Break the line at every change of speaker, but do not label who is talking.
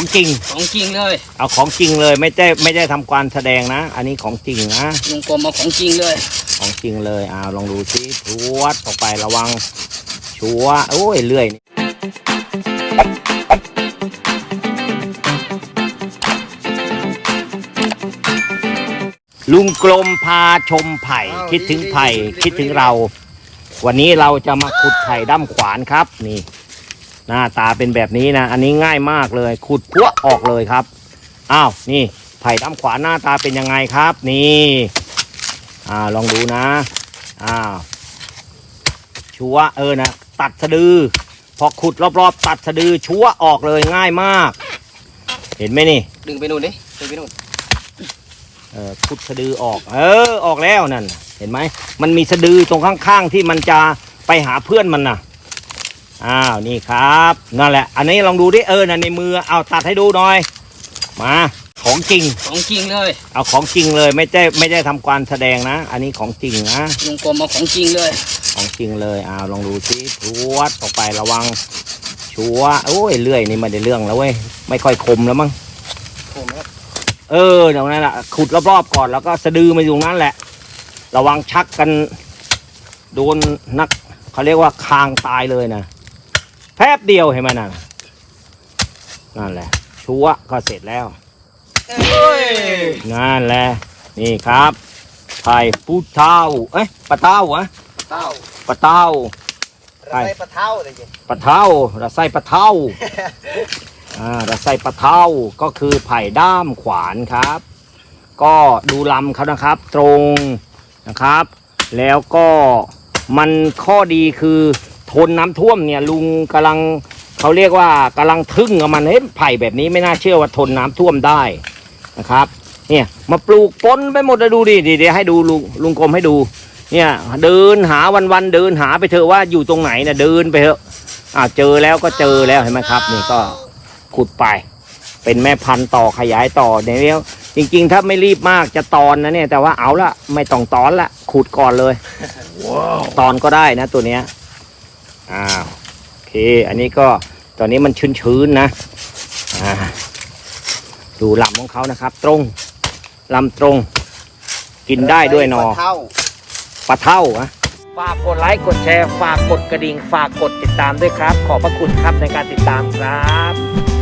ของจริง
ของจริงเลย
เอาของจริงเลยไม่ได้ไม่ได้ทำการแสดงนะ อันนี้ของจริงนะ
ลุงกรมเอาของจริงเลย
ของจริงเลยอ่าลองดูซิชวดออกไประวัง ชัวโอ้ย เลื่อยนี่ลุงกลมพาชมไผ่ คิดถึงไผ่ คิดถึงเรา วันนี้เราจะมาขุดไผ่ด้ามขวานครับ นี่ หน้าตาเป็นแบบนี้นะ อันนี้ง่ายมากเลย ขุดพัวออกเลยครับ อ้าว นี่ ไผ่ด้ามขวานหน้าตาเป็นยังไงครับ นี่ อ่า ลองดูนะ อ้าว ชัว เออนะ ตัดสะดือ พอขุดรอบๆ ตัดสะดือ ชัวออกเลยง่ายมาก เห็นไหมนี่
ดึงไปนู่นดิ ดึงไปนู่น
เออขุดสะดือออก เออ ออกแล้วนั่น เห็นไหม มันมีสะดือตรงข้างๆที่มันจะไปหาเพื่อนมันน่ะ อ้าวนี่ครับนั่นแหละ อันนี้ลองดูดิเออน่ะในมือเอาตัดให้ดูหน่อย มาของจริง
ของจริงเลย
เอาของจริงเลยไม่ได้ไม่ได้ทำการแสดงนะ อันนี้ของจริงนะ
ลุงกรมเอาของจริงเลย
ของจริงเลยอ้าวลองดูซิชวดออกไประวัง ชัวโอ้ยเลื่อยนี่ไมันได้เรื่องแล้วเว้ยไม่ค่อยคมแล้วมั้ง
ผมครับ
เออตรงนั้นแหละขุดรอบๆก่อนแล้วก็สะดือมาอยู่ตรงนั้นแหละ ระวังชักกัน โดนนักเขาเรียกว่าคางตายเลยนะ แป๊บเดียวเห็นไหมนั่นน่ะนั่นแหละ ชัวก็เสร็จแล้ว
เฮ้ย
นั่นแหละนี่ครับไผ่ปูเท้าเอ้ยปลาเท้าอะ
เต้า
ปลาเท้า
ใส่ปลาเท้าเลยจิ
ปลาเท้าระไส้ปลาเท้าอ่าระไส้ปลาเท้าก็คือไผ่ด้ามขวานครับ ก็ดูลำเขานะครับ ตรงนะครับ แล้วก็มันข้อดีคือ ทนน้ำท่วมเนี่ยลุงกำลังเขาเรียกว่ากำลังทึ่งกับมันเฮ้ยไผ่แบบนี้ไม่น่าเชื่อว่าทนน้ำท่วมได้นะครับ เนี่ยมาปลูกปนไปหมดเลยดูดิเดี๋ยวให้ดูลุงลุงกรมให้ดู เนี่ยเดินหาวันๆเดินหาไปเถอะว่าอยู่ตรงไหนนะเดินไปเถอะอ่าเจอแล้วก็เจอแล้วเห็นไหมครับ นี่ก็ขุดไป เป็นแม่พันธุ์ต่อขยายต่อเนี่ยวจริงๆ ถ้าไม่รีบมากจะตอนนะเนี่ยแต่ว่าเอาละไม่ต้องตอนละขุดก่อนเลย ตอนก็ได้นะตัวเนี้ย อ้าวโอเค อันนี้ก็ตอนนี้มันชื้นๆนะ อ่า ดูลำของเขานะครับ ตรงลำตรง กินได้ด้วยหนอ
เท้า
ปลาเท่าอะฝากกดไลค์กดแชร์ ฝากกดกระดิ่ง ฝากกดติดตามด้วยครับ ขอบพระคุณครับในการติดตามครับ